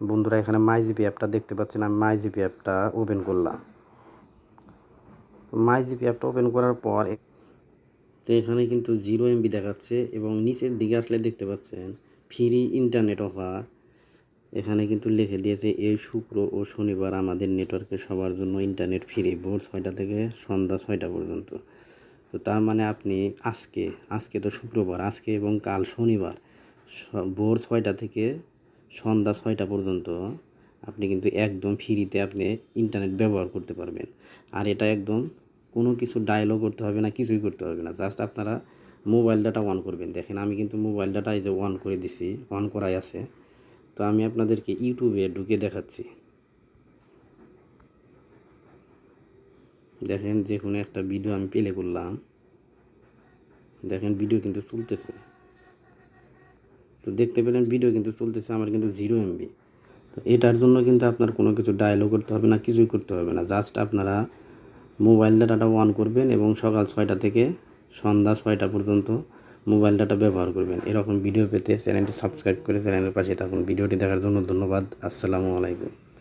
বন্ধুরা, এখানে মাই জিপি অ্যাপটা দেখতে পাচ্ছেন। আমি মাই জিপি অ্যাপটা ওপেন করলাম। মাই জিপি অ্যাপটা ওপেন করার পর তো এখানে কিন্তু জিরো এমবি দেখাচ্ছে এবং নিচের দিকে আসলে দেখতে পাচ্ছেন ফ্রি ইন্টারনেট অফার এখানে কিন্তু লিখে দিয়েছে, এই শুক্র ও শনিবার আমাদের নেটওয়ার্কে সবার জন্য ইন্টারনেট ফ্রি ভোর ছয়টা থেকে সন্ধ্যা ছয়টা পর্যন্ত। তো তার মানে আপনি আজকে আজকে তো শুক্রবার, আজকে এবং কাল শনিবার। ভোর ছয়টা থেকে সন্ধ্যা ছয়টা পর্যন্ত আপনি কিন্তু একদম ফ্রিতে আপনি ইন্টারনেট ব্যবহার করতে পারবেন। আর এটা একদম কোনো কিছু ডায়লগ করতে হবে না, কিছুই করতে হবে না। জাস্ট আপনারা মোবাইল ডাটা অন করবেন। দেখেন, আমি কিন্তু মোবাইল ডাটা এই যে অন করে দিছি অন করাই আছে। তো আমি আপনাদেরকে ইউটিউবে ঢুকে দেখাচ্ছি। দেখেন, যে কোনো একটা ভিডিও আমি প্লে করলাম। দেখেন ভিডিও কিন্তু চলতেছে। তো দেখতে পেলেন ভিডিও কিন্তু চলতেছে আমার কিন্তু জিরো এমবি তো এটার জন্য কিন্তু আপনার কোনো কিছু ডায়লগ করতে হবে না, কিছুই করতে হবে না। জাস্ট আপনারা মোবাইল ডাটাটা অন করবেন এবং সকাল ছয়টা থেকে সন্ধ্যা ছয়টা পর্যন্ত মোবাইল ডাটা ব্যবহার করবেন। এরকম ভিডিও পেতে চ্যানেলটি সাবস্ক্রাইব করে চ্যানেলের পাশে থাকুন। ভিডিওটি দেখার জন্য ধন্যবাদ। আসসালামু আলাইকুম।